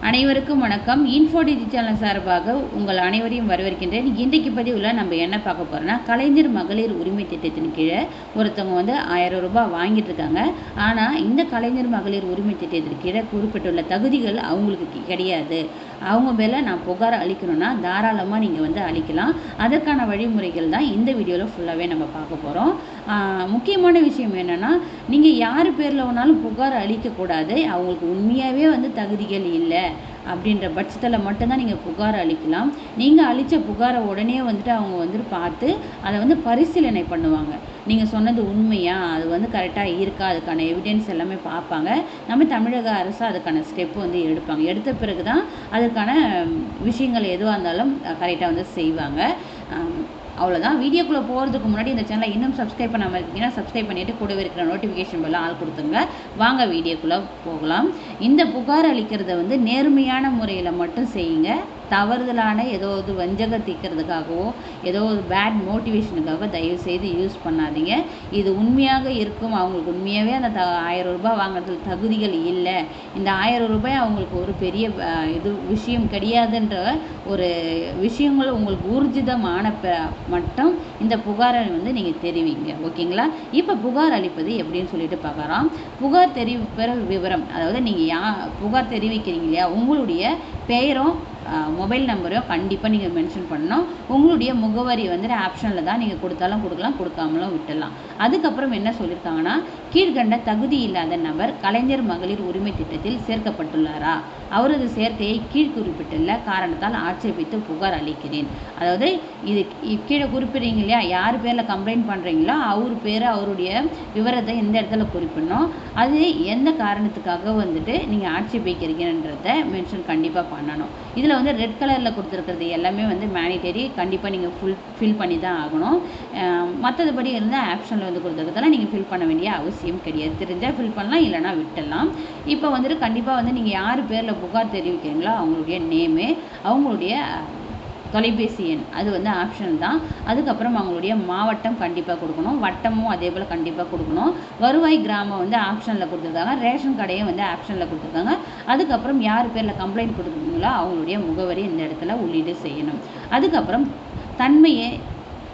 அனைவருக்கும் வணக்கம். Info digital சார்பாக உங்கள் அனைவரையும் வரவேற்கின்றேன். இன்றைக்கு பதிவில் நம்ம என்ன பார்க்க போகிறோம்னா கலைஞர் மகளிர் உரிமை திட்டத்தின் கீழே ஒருத்தவங்க வந்து ஆயிரம் ரூபாய் வாங்கிட்டு இருக்காங்க. ஆனால் இந்த கலைஞர் மகளிர் உரிமை திட்டத்தின் கீழே குறிப்பிட்டுள்ள தகுதிகள் அவங்களுக்கு கி- கிடையாது. அவங்க மேலே நான் புகார் அளிக்கணும்னா தாராளமாக நீங்கள் வந்து அளிக்கலாம். அதற்கான வழிமுறைகள் தான் இந்த வீடியோவில் ஃபுல்லாகவே நம்ம பார்க்க போகிறோம் முக்கியமான விஷயம் என்னென்னா நீங்கள் யார் பேரில் வேணாலும் புகார் அளிக்கக்கூடாது. அவங்களுக்கு உண்மையாகவே வந்து தகுதிகள் இல்லை. அப்படின்ற பட்சத்தில் மட்டும்தான் நீங்கள் புகார் அளிக்கலாம். நீங்கள் அளித்த புகாரை உடனே வந்துட்டு அவங்க வந்துட்டு பார்த்து அதை வந்து பரிசீலனை பண்ணுவாங்க. நீங்கள் சொன்னது உண்மையா? அது வந்து கரெக்டாக இருக்கா? அதுக்கான எவிடன்ஸ் எல்லாமே பார்ப்பாங்க. நம்ம தமிழக அரசு அதுக்கான ஸ்டெப் வந்து எடுப்பாங்க. எடுத்த பிறகு தான் அதுக்கான விஷயங்கள் எதுவாக இருந்தாலும் கரெக்டாக வந்து செய்வாங்க. அவ்வளோதான் வீடியோக்குள்ளே போகிறதுக்கு முன்னாடி இந்த சேனலை இன்னும் சப்ஸ்கிரைப் பண்ணாமல் இருக்கீங்கன்னா சப்ஸ்கிரைப் பண்ணிவிட்டு கூடவே இருக்கிற நோட்டிஃபிகேஷன் பெல்லாம் ஆள் கொடுத்துங்க. வாங்க வீடியோக்குள்ளே போகலாம். இந்த புகார் அளிக்கிறத வந்து நேர்மையான முறையில் மட்டும் செய்யுங்க. தவறுதலான ஏதோ ஒரு வஞ்சகம் தீர்க்கிறதுக்காகவோ ஏதோ ஒரு பேட் மோட்டிவேஷனுக்காக தயவு செய்து யூஸ் பண்ணாதீங்க. இது உண்மையாக இருக்கும். அவங்களுக்கு உண்மையாகவே அந்த த ஆயிரம் ரூபாய் வாங்குறதுக்கு தகுதிகள் இல்லை. இந்த ஆயிரம் ரூபாய் அவங்களுக்கு ஒரு பெரிய இது விஷயம் கிடையாதுன்ற ஒரு விஷயங்கள் உங்களுக்கு ஊர்ஜிதமான ப மட்டும் இந்த புகாரை வந்து நீங்கள் தெரிவிங்க. ஓகேங்களா? இப்போ புகார் அளிப்பது எப்படின்னு சொல்லிட்டு பார்க்குறோம் புகார் தெரிவிப்பிற விவரம் அதாவது நீங்கள் யா புகார் தெரிவிக்கிறீங்க இல்லையா? உங்களுடைய பெயரும் மொபைல் நம்பரையும் கண்டிப்பாக நீங்கள் மென்ஷன் பண்ணணும். உங்களுடைய முகவரி வந்துட்டு ஆப்ஷனில் தான் நீங்கள் கொடுத்தாலும் கொடுக்கலாம் கொடுக்காமலும் விட்டுடலாம். அதுக்கப்புறம் என்ன சொல்லியிருக்காங்கன்னா கீழ்கண்ட தகுதி இல்லாத நபர் கலைஞர் மகளிர் உரிமை திட்டத்தில் சேர்க்கப்பட்டுள்ளாரா? அவரது சேர்க்கையை கீழ் குறிப்பிட்டுள்ள காரணத்தால் ஆட்சேபித்து புகார் அளிக்கிறேன். அதாவது இது கீழே குறிப்பிடுறீங்க இல்லையா? யார் பேரில் கம்ப்ளைண்ட் பண்ணுறீங்களோ அவர் பேர் அவருடைய விவரத்தை எந்த இடத்துல குறிப்பிடணும். அது எந்த காரணத்துக்காக வந்துட்டு நீங்கள் ஆட்சேபிக்கிறீங்கன்றத மென்ஷன் கண்டிப்பாக பண்ணணும். இதில் வந்து ரெட் கலரில் கொடுத்துருக்கிறது எல்லாமே வந்து மேனிடரி கண்டிப்பாக நீங்கள் ஃபுல் ஃபில் பண்ணி தான் ஆகணும் மற்றதுபடி இருந்தால் ஆப்ஷனில் வந்து கொடுத்துருக்கிறதெல்லாம் நீங்கள் ஃபில் பண்ண வேண்டிய அவசியம் கிடையாது. தெரிஞ்சால் ஃபில் பண்ணலாம் இல்லைனா விட்டுடலாம். இப்போ வந்துட்டு கண்டிப்பாக வந்து நீங்கள் யார் பேரில் புகார் தெரிவிக்கிறீங்களோ அவங்களுடைய நேமு அவங்களுடைய தொலைபேசி எண். அது வந்து ஆப்ஷன் தான். அதுக்கப்புறம் அவங்களுடைய மாவட்டம் கண்டிப்பாக கொடுக்கணும். வட்டமும் அதே போல் கண்டிப்பாக கொடுக்கணும். வருவாய் கிராமம் வந்து ஆப்ஷனில் கொடுத்துருக்காங்க. ரேஷன் கடையும் வந்து ஆப்ஷனில் கொடுத்துருக்காங்க. அதுக்கப்புறம் யார் பேரில் கம்ப்ளைண்ட் கொடுத்துருக்கீங்களோ அவங்களுடைய முகவரி இந்த இடத்துல உள்ளீடு செய்யணும். அதுக்கப்புறம் தன்மையை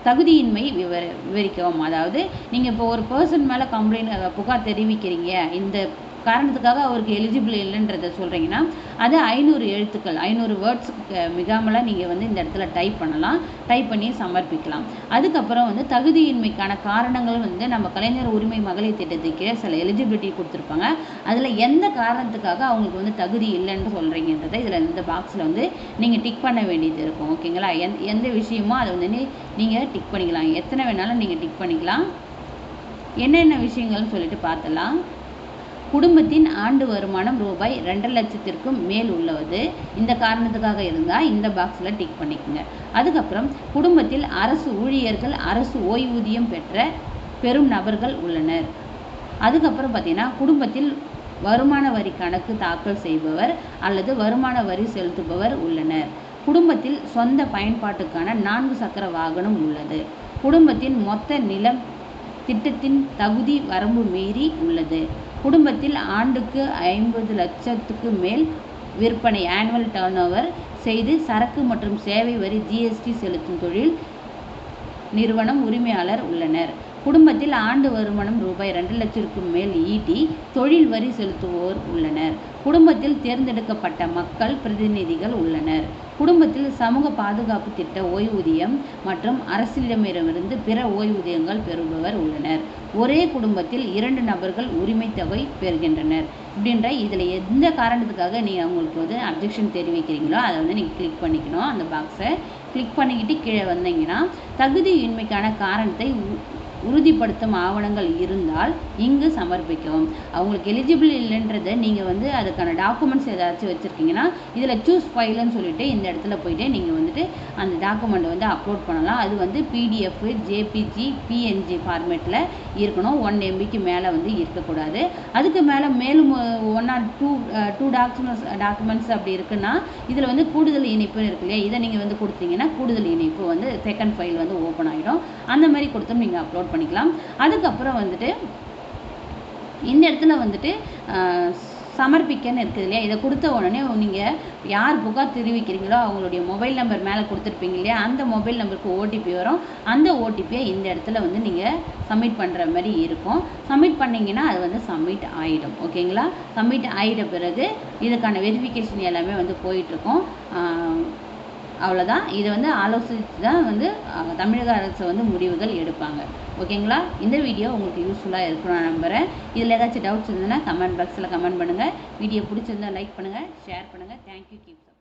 தகுதியின்மை விவர விவரிக்கவும். அதாவது நீங்கள் இப்போ ஒரு பர்சன் மேலே கம்ப்ளைண்ட் புகார் தெரிவிக்கிறீங்க. இந்த காரணத்துக்காக அவருக்கு எலிஜிபிள் இல்லைன்றதை சொல்கிறீங்கன்னா அது ஐநூறு எழுத்துக்கள் ஐநூறு வேர்ட்ஸ் மிகாமலாம் நீங்கள் வந்து இந்த இடத்துல டைப் பண்ணலாம். டைப் பண்ணி சமர்ப்பிக்கலாம். அதுக்கப்புறம் வந்து தகுதியின்மைக்கான காரணங்கள் வந்து நம்ம கலைஞர் உரிமை மகளிர் திட்டத்துக்கு சில எலிஜிபிலிட்டி கொடுத்துருப்பாங்க. அதில் எந்த காரணத்துக்காக அவங்களுக்கு வந்து தகுதி இல்லைன்னு சொல்கிறீங்கன்றதை இதில் இந்த பாக்ஸில் வந்து நீங்கள் டிக் பண்ண வேண்டியது இருக்கும். ஓகேங்களா எந் எந்த விஷயமோ அதை வந்து நீங்கள் டிக் பண்ணிக்கலாம். எத்தனை வேணாலும் நீங்கள் டிக் பண்ணிக்கலாம். என்னென்ன விஷயங்கள்னு சொல்லிட்டு பார்த்தலாம் குடும்பத்தின் ஆண்டு வருமானம் ரூபாய் ரெண்டரை லட்சத்திற்கும் மேல் உள்ளது. இந்த காரணத்துக்காக இருந்தால் இந்த பாக்ஸில் டிக் பண்ணிக்கோங்க. அதுக்கப்புறம் குடும்பத்தில் அரசு ஊழியர்கள் அரசு ஓய்வூதியம் பெற்ற பெரும் நபர்கள் உள்ளனர். அதுக்கப்புறம் பார்த்தீங்கன்னா குடும்பத்தில் வருமான வரி கணக்கு தாக்கல் செய்பவர் அல்லது வருமான வரி செலுத்துபவர் உள்ளனர். குடும்பத்தில் சொந்த பயன்பாட்டுக்கான நான்கு சக்கர வாகனம் உள்ளது. குடும்பத்தின் மொத்த நிலம் திட்டத்தின் தகுதி வரம்பு மீறி உள்ளது. குடும்பத்தில் ஆண்டுக்கு ஐம்பது லட்சத்துக்கு மேல் விற்பனை ஆனுவல் டர்ன் செய்து சரக்கு மற்றும் சேவை வரி ஜிஎஸ்டி செலுத்தும் தொழில் நிறுவனம் உரிமையாளர் உள்ளனர். குடும்பத்தில் ஆண்டு வருமானம் ரூபாய் ரெண்டு லட்சத்திற்கும் மேல் ஈட்டி தொழில் வரி செலுத்துவோர் உள்ளனர். குடும்பத்தில் தேர்ந்தெடுக்கப்பட்ட மக்கள் பிரதிநிதிகள் உள்ளனர். குடும்பத்தில் சமூக பாதுகாப்பு திட்ட ஓய்வூதியம் மற்றும் அரசிடமிருந்து பிற ஓய்வூதியங்கள் பெறுபவர் உள்ளனர். ஒரே குடும்பத்தில் இரண்டு நபர்கள் உரிமை தொகை பெறுகின்றனர். இப்படின்ற இதில் எந்த காரணத்துக்காக நீங்கள் அவங்களுக்கு வந்து அப்ஜெக்ஷன் தெரிவிக்கிறீங்களோ அதை வந்து நீங்கள் கிளிக் பண்ணிக்கணும். அந்த பாக்ஸை கிளிக் பண்ணிக்கிட்டு கீழே வந்தீங்கன்னா தகுதியின்மைக்கான காரணத்தை உ- உறுதிப்படுத்தும் ஆவணங்கள் இருந்தால் இங்கு சமர்ப்பிக்கவும். அவங்களுக்கு எலிஜிபிள் இல்லைன்றதை நீங்கள் வந்து அதுக்கான டாக்குமெண்ட்ஸ் ஏதாச்சும் வச்சுருக்கீங்கன்னா இதில் சூஸ் ஃபைலுன்னு சொல்லிட்டு இந்த இடத்துல போயிட்டு நீங்கள் வந்துட்டு அந்த டாக்குமெண்ட்டை வந்து அப்லோட் பண்ணலாம். அது வந்து பிடிஎஃப் ஜேபிஜி பிஎன்ஜி ஃபார்மேட்டில் இருக்கணும். ஒன் எம்பிக்கு மேலே வந்து இருக்கக்கூடாது. அதுக்கு மேலே மேலும் one or two two documents documents அப்படி இருக்குன்னா இதில் வந்து கூடுதல் இணைப்பு இருக்கு இல்லையா? இதை நீங்கள் வந்து கொடுத்தீங்கன்னா கூடுதல் இணைப்பு வந்து செகண்ட் ஃபைல் வந்து ஓப்பன் ஆகிடும் அந்த மாதிரி கொடுத்தும் நீங்கள் அப்லோட் பண்ணிக்கலாம். அதுக்கப்புறம் வந்துட்டு இந்த இடத்துல வந்துட்டு சமர்ப்பிக்கன்னு இருக்குது இல்லையா? இதை கொடுத்த உடனே நீங்கள் யார் புகார் தெரிவிக்கிறீங்களோ அவங்களுடைய மொபைல் நம்பர் மேலே கொடுத்துருப்பீங்க இல்லையா? அந்த மொபைல் நம்பருக்கு ஓடிபி வரும். அந்த ஓடிபியை இந்த இடத்துல வந்து நீங்கள் சப்மிட் பண்ணுற மாதிரி இருக்கும். சப்மிட் பண்ணிங்கன்னா அது வந்து சப்மிட் ஆகிடும் ஓகேங்களா? சப்மிட் ஆகிட்ட பிறகு இதுக்கான வெரிஃபிகேஷன் எல்லாமே வந்து போயிட்டுருக்கோம் அவ்வளோதான் இதை வந்து ஆலோசித்து தான் வந்து தமிழக அரசு வந்து முடிவுகள் எடுப்பாங்க. ஓகேங்களா? இந்த வீடியோ உங்களுக்கு யூஸ்ஃபுல்லாக இருக்கும் நான் நம்புகிறேன் இதில் ஏதாச்சும் டவுட்ஸ் இருந்ததுன்னா கமெண்ட் பாக்ஸில் கமெண்ட் பண்ணுங்கள் வீடியோ பிடிச்சிருந்தா லைக் பண்ணுங்கள் ஷேர் பண்ணுங்கள் தேங்க்யூ கீப்